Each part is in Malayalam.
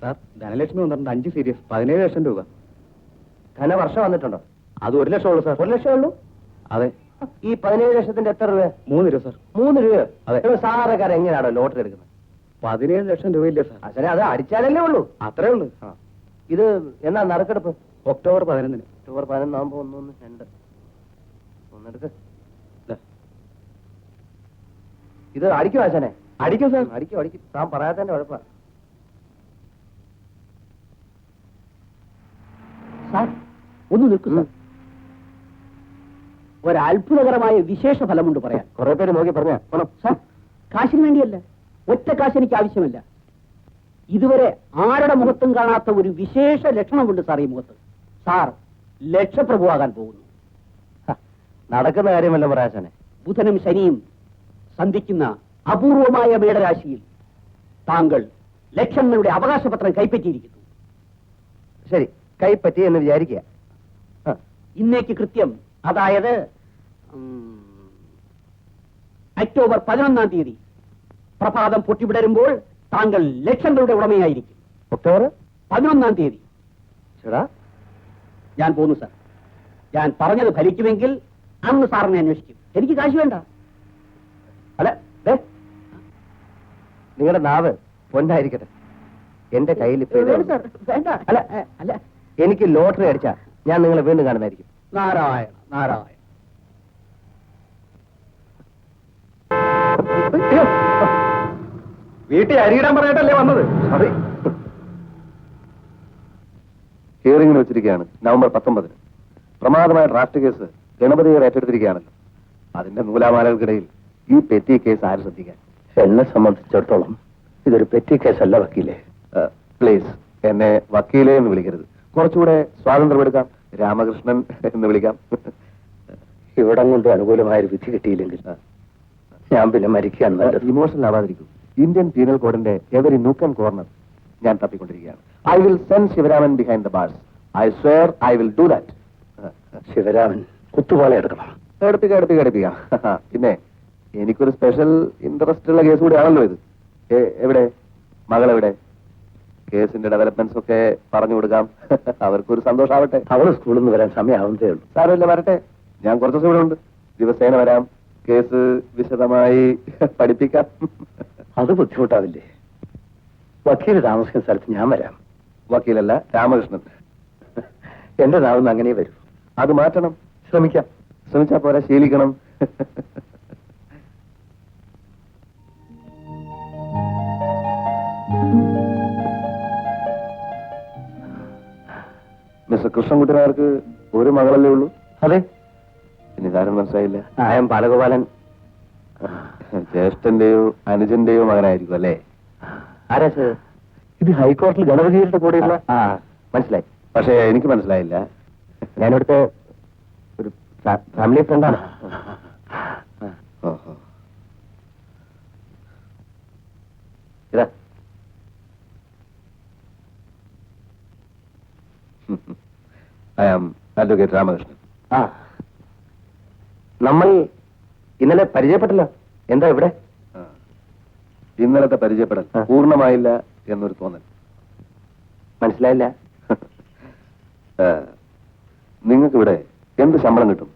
സാർ ധനലക്ഷ്മി വന്നിട്ടുണ്ട്. അഞ്ച് സീരീസ് പതിനേഴ് ലക്ഷം രൂപ. ധന വർഷം വന്നിട്ടുണ്ടോ? അത് ഒരു ലക്ഷം ഉള്ളൂ സാർ. ഒരു ലക്ഷം ഉള്ളൂ? അതെ. ഈ പതിനേഴ് ലക്ഷത്തിന്റെ എത്ര രൂപ മൂന്ന് രൂപ സാർ. മൂന്ന് രൂപ അതെ. സാറക്കാരൻ എങ്ങനെയാണോ ലോട്ടറി എടുക്കുന്നത്? പതിനേഴ് ലക്ഷം രൂപയില്ല സാർ? അച്ഛനെ അത് അടിച്ചാലല്ലേ ഉള്ളൂ. അത്രേ ഉള്ളൂ. ഇത് എന്നാ നറുക്കെടുപ്പ്? ഒക്ടോബർ പതിനൊന്നിന്. ഒക്ടോബർ പതിനൊന്നാകുമ്പോ ഒന്ന് രണ്ട്. ഒന്നെടുക്ക്. ഇത് അടിക്കും അച്ഛനെ. അടിക്കും സാർ. അടിക്കും അടിക്കും. താൻ പറയാത്തതിന്റെ കുഴപ്പ സാർ ഒന്ന് നിൽക്കൂ സാർ. ഒരത്ഭുതകരമായ വിശേഷ ഫലമുണ്ട് പറയാൻ. കുറെ പേര് നോക്കി പറഞ്ഞ. സാർ കാശിന് വേണ്ടിയല്ല. ഒറ്റ കാശ് എനിക്ക് ആവശ്യമല്ല. ഇതുവരെ ആരുടെ മുഖത്തും കാണാത്ത ഒരു വിശേഷ ലക്ഷണമുണ്ട് സാർ ഈ മുഖത്ത്. സാർ ലക്ഷപ്രഭുവാകാൻ പോകുന്നു. നടക്കുന്ന കാര്യമല്ല പറയാശാനെ ബുധനും ശനിയും സന്ധിക്കുന്ന അപൂർവമായ മേടരാശിയിൽ താങ്കൾ ലക്ഷങ്ങളുടെ അവകാശപത്രം കൈപ്പറ്റിയിരിക്കുന്നു. ശരി. കൈപ്പറ്റി എന്ന് വിചാരിക്കുക. ഇന്നേക്ക് കൃത്യം. അതായത് ഒക്ടോബർ പതിനൊന്നാം തീയതി പ്രഭാതം പൊട്ടിവിടരുമ്പോൾ താങ്കൾ ലക്ഷങ്ങളുടെ ഉടമയായിരിക്കും. ഒക്ടോബർ? പതിനൊന്നാം തീയതി. ചേടാ ഞാൻ പോന്നു സാർ. ഞാൻ പറഞ്ഞത് ഫലിക്കുമെങ്കിൽ അന്ന് സാറിനെ അന്വേഷിക്കും. എനിക്ക് കാശ് വേണ്ട. അല്ല നിങ്ങളുടെ നാവ് പൊന്നായിരിക്കട്ടെ. എന്റെ കയ്യിൽ ഇപ്പൊ. അല്ല. അല്ല. എനിക്ക് ലോട്ടറി അടിച്ചാ ഞാൻ നിങ്ങളെ വീണ്ടും കാണുന്നതായിരിക്കും. നാരായണ നാരായണ. വീട്ടിൽ അരിയിടാൻ പറഞ്ഞിട്ടല്ലേ വന്നത്. ഹിയറിംഗിന് വെച്ചിരിക്കുകയാണ്. നവംബർ പത്തൊമ്പതിന്. പ്രമാദമായ ഡ്രാഫ്റ്റ് കേസ് ഗണപതിയെ ഏറ്റെടുത്തിരിക്കുകയാണല്ലോ. അതിന്റെ നൂലാമാലകൾക്കിടയിൽ ഈ പെറ്റി കേസ് ആര് ശ്രദ്ധിക്കാൻ? എന്നെ സംബന്ധിച്ചിടത്തോളം ഇതൊരു പെറ്റി കേസല്ല വക്കീലെ. പ്ലീസ് എന്നെ വക്കീലെ എന്ന് വിളിക്കരുത്. കുറച്ചുകൂടെ സ്വാതന്ത്ര്യമെടുക്കാം രാമകൃഷ്ണൻ എന്ന് വിളിക്കാം. ഇവിടം കൊണ്ട് അനുകൂലമായ ഒരു വിധി കിട്ടിയില്ലെങ്കിൽ ഞാൻ പിന്നെ നല്ലത്. ഇമോഷണൽ ആവാതിരിക്കും. ഇന്ത്യൻ പീനൽ കോഡിന്റെ എവരി നൂക്ക് ആൻഡ് കോർണർ ഞാൻ തപ്പിക്കൊണ്ടിരിക്കുകയാണ്. I will send Sivaraman behind the bars I swear I will do that Sivaraman കുത്തുപാള എടുക്കണം. എടുപ്പിക്ക എടുപ്പിക്ക എടുപ്പിക്ക. പിന്നെ എനിക്കൊരു സ്പെഷ്യൽ ഇൻട്രസ്റ്റ് ഉള്ള കേസ് കൂടിയാണല്ലോ ഇത്. എവിടെ? മകൾ എവിടെ കേസിന്റെ ഡെവലപ്മെന്റ്സ് ഒക്കെ പറഞ്ഞു കൊടുക്കാം. അവർക്കൊരു സന്തോഷാവട്ടെ. അവൾ സ്കൂളിൽ നിന്ന് വരാൻ സമയമാവുന്നതേ ഉള്ളൂ. സാരമില്ല വരട്ടെ. ഞാൻ കുറച്ച് ദിവസം ഇവിടെ ഉണ്ട്. ദിവസേന വരാം. കേസ് വിശദമായി പഠിപ്പിക്കാം. അത് ബുദ്ധിമുട്ടാവില്ലേ? വക്കീൽ താമസിക്കുന്ന സ്ഥലത്ത് ഞാൻ വരാം. വക്കീലല്ല രാമകൃഷ്ണൻ. എന്റെ നാവിന്ന് അങ്ങനെ വരും. അത് മാറ്റണം. ശ്രമിക്കാം. ശ്രമിച്ചാ പോരാ ശീലിക്കണം. കൃഷ്ണൻകുട്ടിനാർക്ക് ഒരു മകളല്ലേ ഉള്ളൂ? അതെ. ഇനി കാര്യം മനസ്സിലായില്ല. ആയം ബാലഗോപാലൻ. ജ്യേഷ്ഠന്റെയോ അനുജന്റെയോ മകനായിരിക്കും അല്ലേ? ആരാ സർ ഇത് ഹൈക്കോടതി ഗണപതിയുടെ കൂടെയുള്ള ആ മനസ്സിലായി. പക്ഷേ എനിക്ക് മനസ്സിലായില്ല. ഞാനിവിടുത്തെ ഒരു ഫാമിലി ഫ്രണ്ടാണ് ഓഹോ. ഇതാ ഐ ആം അഡ്വക്കേറ്റ് രാമകൃഷ്ണൻ. ആ. നമ്മൾ ഇന്നലെ പരിചയപ്പെട്ടില്ല. എന്താ ഇവിടെ. ഇന്നലത്തെ പരിചയപ്പെടൽ. പൂർണമായില്ല എന്നൊരു തോന്നൽ. മനസ്സിലായില്ല. നിങ്ങൾക്ക് ഇവിടെ എന്ത് ശമ്പളം കിട്ടും?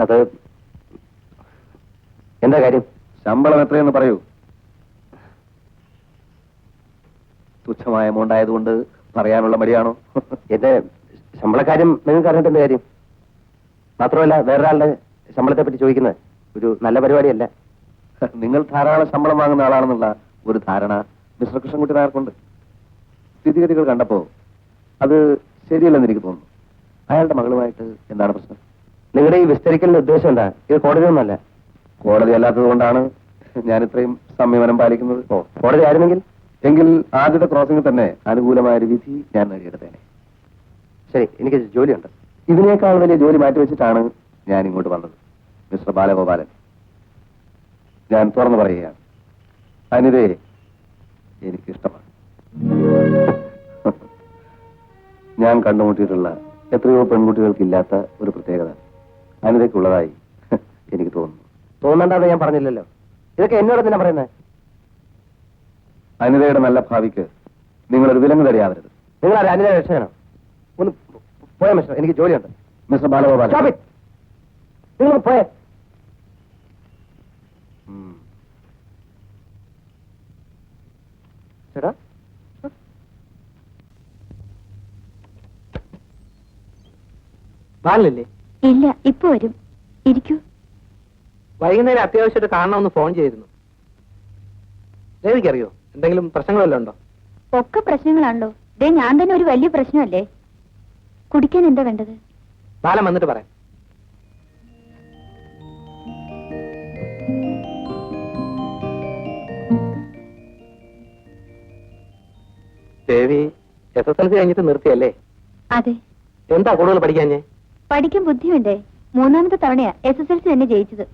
അത് എന്താ കാര്യം? ശമ്പളം എത്രയെന്ന് പറയൂ. തുച്ഛമായ എമൗണ്ട് ആയതുകൊണ്ട് പറയാനുള്ള മടിയാണോ? എന്റെ ശമ്പളക്കാര്യം നിങ്ങൾക്ക് അറിഞ്ഞിട്ട് എന്താ കാര്യം. മാത്രമല്ല വേറൊരാളുടെ ശമ്പളത്തെ പറ്റി ചോദിക്കുന്നത് ഒരു നല്ല പരിപാടിയല്ല. നിങ്ങൾ ധാരാളം ശമ്പളം വാങ്ങുന്ന ആളാണെന്നുള്ള ഒരു ധാരണ മിസ്റ്റർ കൃഷ്ണൻകുട്ടി നായർക്കുണ്ട്. സ്ഥിതിഗതികൾ കണ്ടപ്പോ അത് ശരിയല്ലെന്ന് എനിക്ക് തോന്നുന്നു. അയാളുടെ മകളുമായിട്ട് എന്താണ് പ്രശ്നം? നിങ്ങളുടെ ഈ വിസ്തരിക്കലിന്റെ ഉദ്ദേശം എന്താ? ഇത് കോടതിയൊന്നുമല്ല കോടതി അല്ലാത്തത് കൊണ്ടാണ് ഞാൻ ഇത്രയും സംയമനം പാലിക്കുന്നത്. കോടതി ആയിരുന്നെങ്കിൽ എങ്കിൽ ആദ്യത്തെ ക്രോസിംഗ് തന്നെ അനുകൂലമായ ഒരു വിധി ഞാൻ നേടിയെടുത്തേനെ ശരി എനിക്ക് ജോലിയുണ്ട്. ഇതിനേക്കാൾ വലിയ ജോലി മാറ്റിവെച്ചിട്ടാണ് ഞാൻ ഇങ്ങോട്ട് വന്നത് മിസ്റ്റർ ബാലഗോപാലൻ. ഞാൻ തുറന്നു പറയുകയാണ്. അനിതയെ എനിക്കിഷ്ടമാണ്. ഞാൻ കണ്ടുമുട്ടിയിട്ടുള്ള എത്രയോ പെൺകുട്ടികൾക്കില്ലാത്ത ഒരു പ്രത്യേകത. അനിതയ്ക്കുള്ളതായി എനിക്ക് തോന്നുന്നു. തോന്നണ്ടെന്ന് ഞാൻ പറഞ്ഞില്ലല്ലോ. ഇതൊക്കെ എന്നോട് തന്നെ പറയുന്നത് അനിതയുടെ നല്ല ഭാവിക്ക് നിങ്ങളൊരു വിലങ്ങ് തടയാവരുത്. നിങ്ങൾ ആരും അനിത രക്ഷകണം ഒന്ന് പോയ മിസ്റ്റർ എനിക്ക് ജോലിയുണ്ട്. Mister Balagopal it. നിങ്ങൾ പോയേ. ചേട്ടാ? ബാലല്ലേ ഇല്ല ഇപ്പൊ വരും. ഇരിക്കൂ. വൈകുന്നേരം അത്യാവശ്യമായിട്ട് കാണണമെന്ന് ഫോൺ ചെയ്തിരുന്നു. ദേവിക്കറിയോ എന്തെങ്കിലും പ്രശ്നങ്ങളല്ലോ ഉണ്ടോ? ഒക്കെ പ്രശ്നങ്ങളാണല്ലോ. ദേ ഞാൻ തന്നെ ഒരു വലിയ പ്രശ്നമല്ലേ? കുടിക്കാൻ എന്താ വേണ്ടത്? ബാലം വന്നിട്ട് പറയാം. Devi S S L C കഴിഞ്ഞിട്ട് നിർത്തിയല്ലേ? അതെ. എന്താ കൂടുതൽ പഠിക്കാഞ്ഞേ പഠിക്കാൻ ബുദ്ധിയുണ്ടേ. മൂന്നാമത്തെ തവണയാ എസ് എസ് എൽ സി തന്നെ ജയിച്ചത്.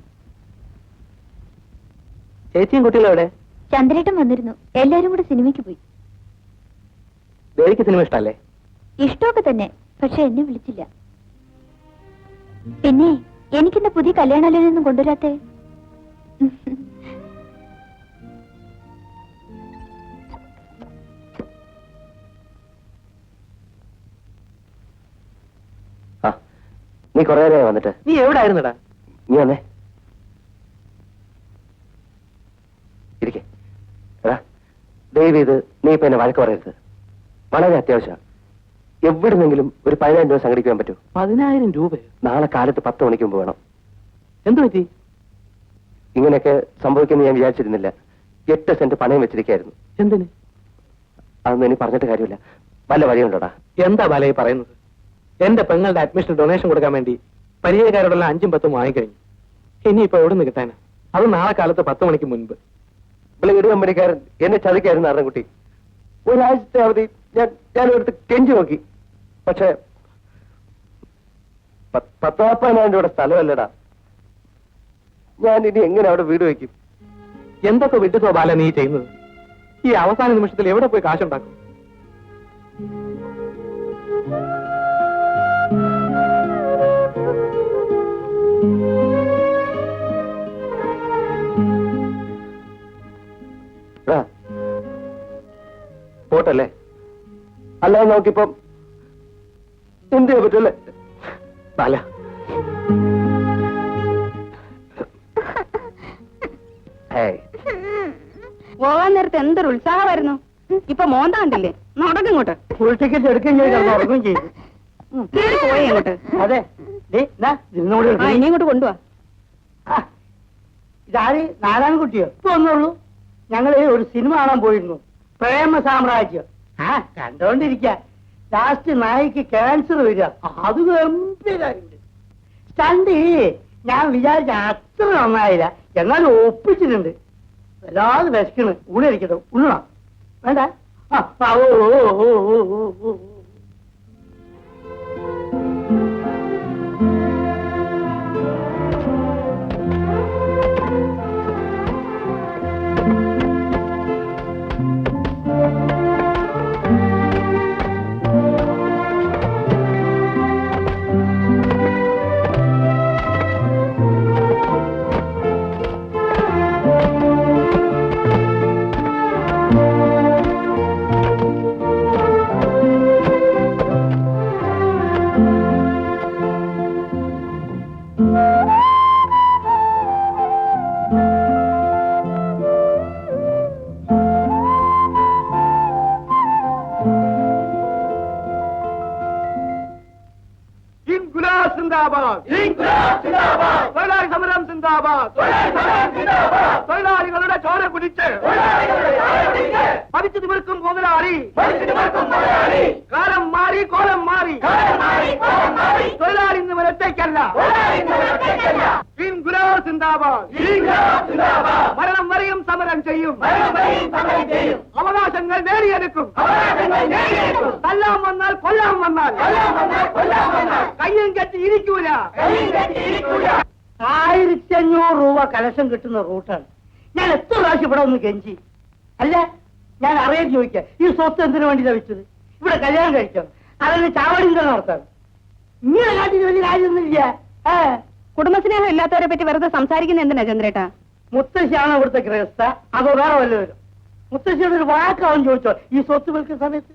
ചേച്ചിയും കുട്ടികളും എവിടെ? ചന്ദ്രേട്ടൻ വന്നിരുന്നു. എല്ലാരും കൂടെ സിനിമയ്ക്ക് പോയി. ദേവിക്ക് സിനിമ ഇഷ്ടല്ലേ ഇഷ്ടമൊക്കെ തന്നെ പക്ഷെ എന്നെ വിളിച്ചില്ല. പിന്നെ എനിക്കിന്റെ പുതിയ കല്യാണാലോചനയൊന്നും കൊണ്ടുവരാത്തേ? നീ കൊറേ വന്നിട്ട്. നീ എവിടെ ആയിരുന്നടാ നീ വന്നേ ഇരിക്കെ എടാ ഇത് നീ ഇപ്പൊ എന്നെ വഴക്ക് പറയരുത്. വളരെ അത്യാവശ്യം. എവിടുന്നെങ്കിലും ഒരു പതിനായിരം രൂപ സംഘടിക്കാൻ പറ്റൂ? പതിനായിരം രൂപ നാളെ കാലത്ത് പത്ത് മണിക്ക് മുമ്പ് വേണം. എന്തു പറ്റി? ഇങ്ങനെയൊക്കെ സംഭവിക്കുമെന്ന് ഞാൻ വിചാരിച്ചിരുന്നില്ല. എട്ട് സെന്റ് പണയം വെച്ചിരിക്കായിരുന്നു. എന്തിന്? അതൊന്നും ഇനി പറഞ്ഞിട്ട് കാര്യമില്ല. വല്ല വഴിയുണ്ടോടാ? എന്താ ബാലയെ പറയുന്നത്? എന്റെ പെങ്ങളുടെ അഡ്മിഷൻ ഡൊണേഷൻ കൊടുക്കാൻ വേണ്ടി പരിചയക്കാരോടെല്ലാം അഞ്ചും പത്തും വാങ്ങിക്കഴിഞ്ഞു. ഇനിയിപ്പോ എവിടെ നിന്ന് കിട്ടാനാ? അത് നാളെ കാലത്ത് പത്ത് മണിക്ക് മുൻപ്. ഇവിടെ കമ്പനിക്കാരൻ? എന്നെ ചതിക്കായിരുന്നു അറൻകുട്ടി ഒരാഴ്ചത്തെ അവധി ഞാൻ ഞാൻ എടുത്ത് കെഞ്ചി നോക്കി. പക്ഷേ പ- ഇവിടെ സ്ഥലമല്ലടാ. ഞാൻ ഇനി എങ്ങനെ അവിടെ വീട് വയ്ക്കും? എന്തൊക്കെ വിട്ടുതോ ബാല നീ ചെയ്യുന്നത്? ഈ അവസാന നിമിഷത്തിൽ എവിടെ പോയി കാശുണ്ടാക്കും? പോട്ടല്ലേ? അല്ലാതെ നോക്കിപ്പം എന്ത് ചെയ്യാൻ പറ്റല്ലേ? അല്ല പോവാൻ നേരത്തെ എന്തൊരു ഉത്സാഹമായിരുന്നു? ഇപ്പൊ മോന്ത കണ്ടില്ലേ? നടക്കിങ്ങോട്ട് ഫുൾ ടിക്കറ്റ് എടുക്കുകയും ചെയ്ത് പോയേ ഇങ്ങോട്ട് അതെ. ഇനി ഇങ്ങോട്ട് കൊണ്ടുവാ. ഇതാര്? നാരായണൻകുട്ടിയോ ഇപ്പൊ ഒന്നുള്ളൂ ഞങ്ങൾ ഒരു സിനിമ കാണാൻ പോയിരുന്നു. പ്രേമ സാമ്രാജ്യം. ആ കണ്ടോണ്ടിരിക്ക. ലാസ്റ്റ് നായിക്ക് ക്യാൻസർ വരിക. അത് ഗംഭീരമായിട്ടുണ്ട് സ്റ്റണ്ട് ഞാൻ വിചാരിച്ച അത്ര നന്നായില്ല. എന്നാലും ഒപ്പിച്ചിട്ടുണ്ട്. വല്ലാതെ വിശക്കണ് ഊണിരിക്കട്ടെ ഉള്ളണം വേണ്ട. ആ, ഓ ഓ ഓ ഓ ഓ. തൊഴിലാളി സമരം സിന്ദാബാദ് തൊഴിലാളികളുടെ ചോര കുടിച്ച് പതിച്ചു തിമിർക്കും മുതലാളി കാലം മാറി കോലം മാറി തൊഴിലാളി ഇന്ന് വരത്തേക്കല്ല മരണം വരെയും സമരം ചെയ്യും. അവകാശങ്ങൾ നേടിയെടുക്കും. തല്ലാൻ വന്നാൽ കൊല്ലാൻ വന്നാൽ. കയ്യും കെട്ടി ഇരിക്കൂല. ആയിരത്തി അഞ്ഞൂറ് രൂപ കലശം കിട്ടുന്ന റൂട്ടാണ്. ഞാൻ എത്ര പ്രാവശ്യം ഇവിടെ ഒന്ന് കെഞ്ചി? അല്ല ഞാൻ അറിയാൻ ചോദിക്കാം. ഈ സ്വത്ത് എന്തിനു വേണ്ടി വെച്ചത് ഇവിടെ കല്യാണം കഴിക്കാം അതിന് ചാവടി നടത്താം. ഇങ്ങനെ കാട്ടിന് വലിയ കാര്യമൊന്നുമില്ല. ഏ? കുടുംബസ്നേഹം ഇല്ലാത്തവരെ പറ്റി വെറുതെ സംസാരിക്കുന്ന എന്തിനാ ചന്ദ്രേട്ടാ? മുത്തശ്ശിയാണ് ഇവിടുത്തെ ഗ്രഹസ്ഥ അത് വേറെ വല്ലവരും മുത്തശ്ശിയുടെ ഒരു വാക്ക് അവൻ ചോദിച്ചോ? ഈ സ്വത്ത് വിൽക്കുന്ന സമയത്ത്?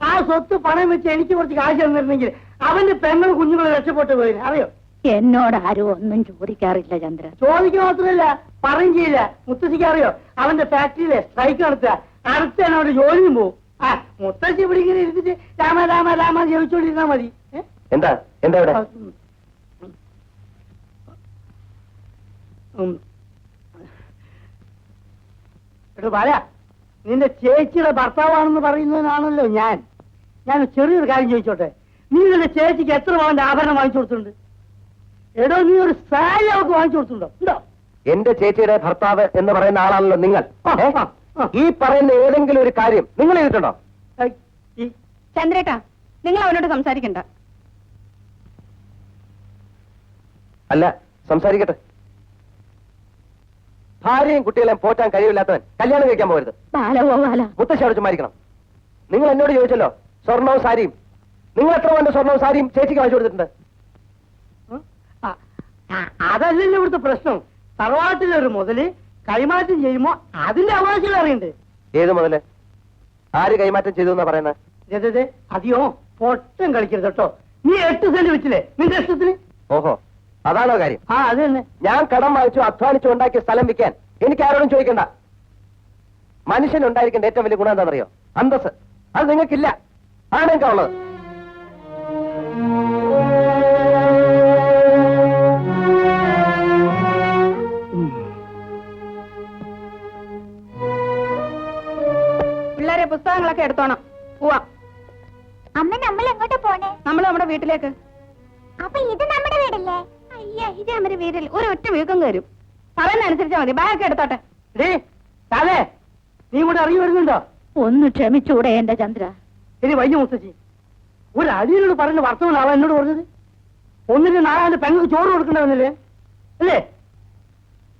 ആ സ്വത്ത് പണം വെച്ച് എനിക്ക് കുറച്ച് കാശ് തന്നിരുന്നെങ്കിൽ അവന്റെ പെങ്ങൾ കുഞ്ഞുങ്ങൾ രക്ഷപ്പെട്ടു പോയി അറിയോ? എന്നോട് ആരും ഒന്നും ചോദിക്കാറില്ല ചന്ദ്ര. ചോദിക്കുക മാത്രമല്ല പറയും ചെയ്യില്ല. മുത്തശ്ശിക്ക് അറിയോ? അവന്റെ ഫാക്ടറിയിലെ സ്ട്രൈക്ക് നടത്തുക. അടുത്ത അവന്റെ ജോലിയും പോവും. ആ മുത്തശ്ശി ഇവിടെ ഇങ്ങനെ ഇരുന്നിട്ട് രാമ രാമ രാമ ജപിച്ചോണ്ടിരുന്നാ മതി. എന്താ? എന്താ ഇവിടെ? എടോ ബാല നിന്റെ ചേച്ചിയുടെ ഭർത്താവാണെന്ന് പറയുന്നതിനാണല്ലോ ഞാൻ. ഞാൻ ചെറിയൊരു കാര്യം ചോദിച്ചോട്ടെ. നീ നിന്റെ ചേച്ചിക്ക് എത്ര പവന്റെ ആഭരണം വാങ്ങിച്ചു കൊടുത്തിട്ടുണ്ട്? എടോ നീ ഒരു സാരി അവർക്ക് വാങ്ങിച്ചു കൊടുത്തിട്ടുണ്ടോ? ഉണ്ടോ? എന്റെ ചേച്ചിയുടെ ഭർത്താവ് എന്ന് പറയുന്ന ആളാണല്ലോ നിങ്ങൾ. ഈ പറയുന്ന ഏതെങ്കിലും ഒരു കാര്യം നിങ്ങൾ ചെയ്തിട്ടുണ്ടോ ചന്ദ്രേട്ടാ നിങ്ങൾ അവനോട് സംസാരിക്കണ്ട. അല്ല സംസാരിക്കട്ടെ. ഭാര്യയും കുട്ടികളെയും പോറ്റാൻ കഴിവില്ലാത്തവൻ കല്യാണം കഴിക്കാൻ പോകരുത്. ബാലവോ ബാല. മുത്തശ്ശി ചുമ്മാരിക്കണം നിങ്ങൾ എന്നോട് ചോദിച്ചല്ലോ സ്വർണവും സാരിയും. നിങ്ങൾ എത്ര വേണ്ട സ്വർണവും സാരിയും ചേച്ചിക്ക് വാങ്ങിച്ചു കൊടുത്തിട്ടുണ്ട്? അതല്ലല്ലോ ഇവിടുത്തെ പ്രശ്നം. തറവാട്ടിലൊരു മുതൽ കൈമാറ്റം ചെയ്യുമ്പോ അതിന്റെ അവകാശം അറിയണ്ട്? ഏത് മുതൽ? ആര് കൈമാറ്റം ചെയ്തു എന്നാ പറയുന്നത് അധികം പൊട്ടം കളിക്കരുത് കേട്ടോ. നീ എട്ട് സെന്റ് വെച്ചില്ലേ? നിന്റെ ഇഷ്ടത്തിന്? ഓഹോ. അതാണോ കാര്യം? ആ അത് തന്നെ. ഞാൻ കടം വാങ്ങിച്ചു അധ്വാനിച്ചു ഉണ്ടാക്കിയ സ്ഥലം വിൽക്കാൻ. എനിക്ക് ആരോടും ചോദിക്കണ്ട. മനുഷ്യൻ ഉണ്ടായിരിക്കേണ്ട ഏറ്റവും വലിയ ഗുണം എന്താണെന്നറിയോ? അന്തസ് അത് നിങ്ങൾക്കില്ല. ആണെങ്കാ ഉള്ളത് പിള്ളേരെ പുസ്തകങ്ങളൊക്കെ എടുത്തോണം. പോവാം. അമ്മ നമ്മൾ എങ്ങോട്ടാ പോണേ? നമ്മൾ നമ്മുടെ വീട്ടിലേക്ക്. അപ്പൊ ഇത് നമ്മുടെ വീടല്ലേ? വീക്കം കയറും. മതി. ബാഗൊക്കെ എടുത്തോട്ടെ. ഡേ താലേ നീ ഇവിടെ ഇറങ്ങി വരുന്നുണ്ടോ? ഒന്ന് ക്ഷമിച്ചൂടെ എന്റെ ചന്ദ്ര. ഇനി വയ്യ മുത്തച്ഛി ഒരു അടിയനോട് പറഞ്ഞ വർത്തമാനം അവൻ എന്നോട് പറഞ്ഞത്? ഒന്നിന് നാലാണ്ട് പെങ്ങൾക്ക് ചോറ് കൊടുക്കണ്ടവനല്ലേ? അല്ലേ?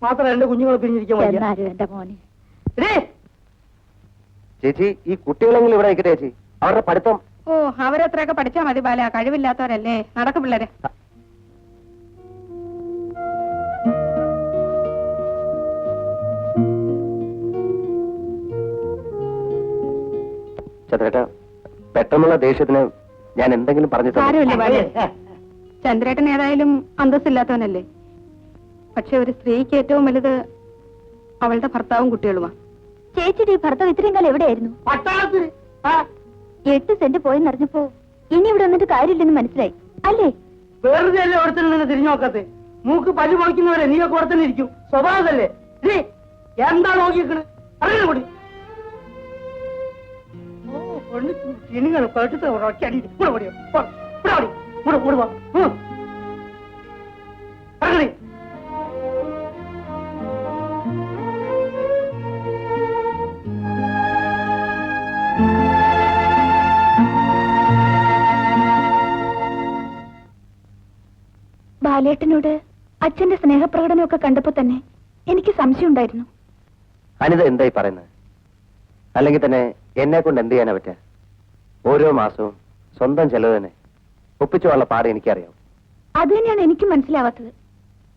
മാത്രം എന്റെ കുഞ്ഞുങ്ങളെ പിരിഞ്ഞിരിക്കാൻ വയ്യ. എന്നാലും എന്റെ മോനെ. ഡേ ചേച്ചി ഈ കുട്ടികളെങ്കിലും ഇവിടെ ചേച്ചി. അവരുടെ പഠിത്തം ഓ അവരെത്രയൊക്കെ പഠിച്ചാ മതി ബാല. കഴിവില്ലാത്തവരല്ലേ? നടക്കും പിള്ളേരെ. ചന്ദ്രേട്ട പെട്ടെന്നുള്ള ദേഷ്യത്തിന് ഞാൻ എന്തെങ്കിലും പറഞ്ഞിട്ടുണ്ടോ? ചന്ദ്രേട്ടൻ ഏതായാലും അന്തസ്സില്ലാത്തവനല്ലേ? പക്ഷെ ഒരു സ്ത്രീക്ക് ഏറ്റവും വലുത് അവളുടെ ഭർത്താവും കുട്ടികളുമാ. ചേച്ചിയുടെ ഈ ഭർത്താവ് ഇത്രയും കാലം എവിടെയായിരുന്നു? എട്ട് സെന്റ് പോയെന്നറിഞ്ഞപ്പോ ഇനി ഇവിടെ വന്നിട്ട് കാര്യമില്ലെന്ന് മനസ്സിലായി. അല്ലേ? വെറുതെ അല്ലേ നിന്ന് തിരിഞ്ഞു നോക്കത്തെ? മൂക്ക് പല്ലു പൊളിക്കുന്നവരെ നീയൊക്കെ അവിടെ തന്നെ ഇരിക്കും. സ്വഭാവതല്ലേ എന്താ നോക്കിക്കണ് അറിയണ കൂടി ചിണികൾ കേട്ടിട്ട് ഒറ്റടി ഇവിടെ ഓടിയോ ഓടി. ബാലേട്ടനോട് അച്ഛന്റെ സ്നേഹപ്രകടനമൊക്കെ കണ്ടപ്പോ തന്നെ എനിക്ക് സംശയം ഉണ്ടായിരുന്നു അനിത എന്തായി പറയുന്നത്? അല്ലെങ്കിൽ തന്നെ എന്നെ കൊണ്ട് എന്ത് ചെയ്യാനാ പറ്റുക? ഓരോ മാസവും സ്വന്തം ചെലവ് തന്നെ. ഒപ്പിച്ചുള്ള പാട് എനിക്കറിയാം. അത് തന്നെയാണ് എനിക്ക് മനസ്സിലാവാത്തത്.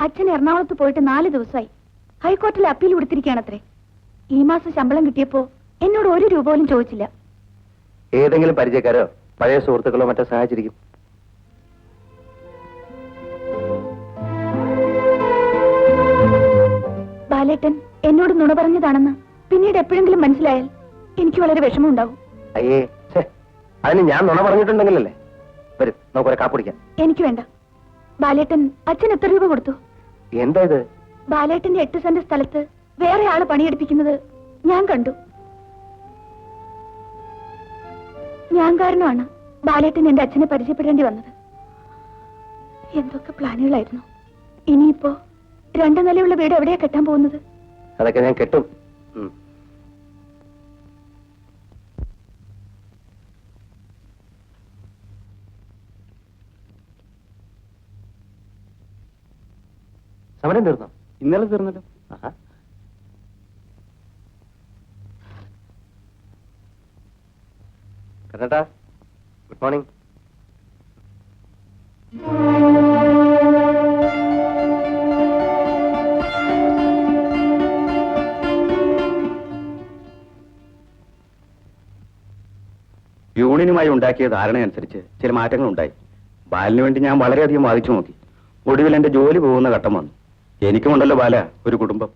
അച്ഛൻ എറണാകുളത്ത് പോയിട്ട് നാല് ദിവസമായി. ഹൈക്കോർട്ടിൽ അപ്പീൽ കൊടുത്തിരിക്കുകയാണത്രേ. ഈ മാസം ശമ്പളം കിട്ടിയപ്പോ എന്നോട് ഒരു രൂപ പോലും ചോദിച്ചില്ല. ഏതെങ്കിലും പരിചയക്കാരോ പഴയ സുഹൃത്തുക്കളോ മറ്റോ സഹായിച്ചിരിക്കും. ബാലേട്ടൻ എന്നോട് നുണ പറഞ്ഞതാണെന്ന് പിന്നീട് എപ്പോഴെങ്കിലും മനസ്സിലായാൽ എനിക്ക് വളരെ വിഷമം വിഷമമുണ്ടാവും അയ്യേ അതിന് ഞാൻ നുണ പറഞ്ഞിട്ടുണ്ടെങ്കിലല്ലേ? വരും നമുക്കൊരു കാപ്പിടിക്കാം എനിക്ക് വേണ്ട. ബാലേട്ടൻ അച്ഛൻ എത്ര രൂപ കൊടുത്തു? എന്താ ഇത്? ബാലേട്ടന്റെ എട്ട് സെന്റ് സ്ഥലത്ത് വേറെ ആൾ പണിയെടുപ്പിക്കുന്നത് ഞാൻ കണ്ടു. ഞാൻ കാരണമാണ് ബാലേട്ടൻ എന്റെ അച്ഛനെ പരിചയപ്പെടേണ്ടി വന്നത്. എന്തൊക്കെ പ്ലാനുകളായിരുന്നു. ഇനിയിപ്പോ രണ്ടു നിലയുള്ള വീട് എവിടെയാ കെട്ടാൻ പോകുന്നത്? അതൊക്കെ ഞാൻ കെട്ടും. സമരം തീർന്നോ? ഇന്നലെ തീർന്നല്ലോ. ആഹാ. Good morning. യൂണിയനുമായി ഉണ്ടാക്കിയ ധാരണയനുസരിച്ച് ചില മാറ്റങ്ങൾ ഉണ്ടായി ബാലിന് വേണ്ടി ഞാൻ വളരെയധികം വാദിച്ചു നോക്കി. ഒടുവിൽ എന്റെ ജോലി പോകുന്ന ഘട്ടം വന്നു. എനിക്കുമുണ്ടല്ലോ ബാല ഒരു കുടുംബം.